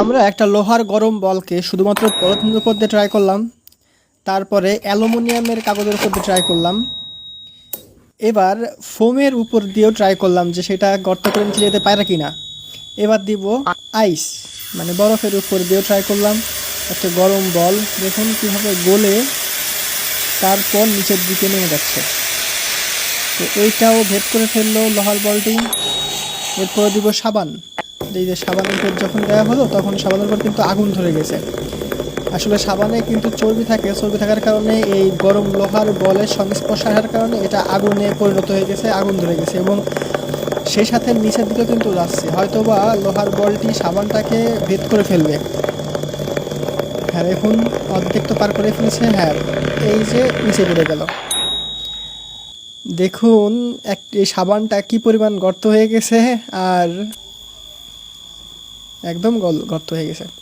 আমরা একটা লোহার গরম বলকে শুধুমাত্র পলিথিনের উপর দিয়ে ট্রাই করলাম। তারপরে অ্যালুমিনিয়ামের কাগজের উপর দিয়ে ট্রাই করলাম। এবার ফোমের উপর দিয়েও ট্রাই করলাম যে সেটা গর্ত করে নিচে যেতে পারে কি না এবার দিব আইস মানে বরফের উপর দিয়েও ট্রাই করলাম। একটা গরম বল, দেখুন কীভাবে গলে তারপর নিচের দিকে নেমে যাচ্ছে। তো এইটাও ভেদ করে ফেলল লোহার বলটি। এরপর দিব সাবান। এই যে সাবানের উপর যখন দেওয়া হলো, তখন সাবানের উপর কিন্তু আগুন ধরে গেছে। আসলে সাবানে কিন্তু চর্বি থাকে, চর্বি থাকার কারণে এই গরম লোহার বলের সংস্পর্শ আসার কারণে এটা আগুনে পরিণত হয়ে গেছে, আগুন ধরে গেছে এবং সেই সাথে নিচের দিকে কিন্তু যাচ্ছে। হয়তোবা লোহার বলটি সাবানটাকে ভেদ করে ফেলবে। হ্যাঁ দেখুন, অর্ধেক তো পার করে ফেলেছে। হ্যাঁ এই যে নিচে পড়ে গেল। দেখুন, একটি সাবানটা কি পরিমাণ গর্ত হয়ে গেছে, আর একদম গর্ত হয়ে গেছে।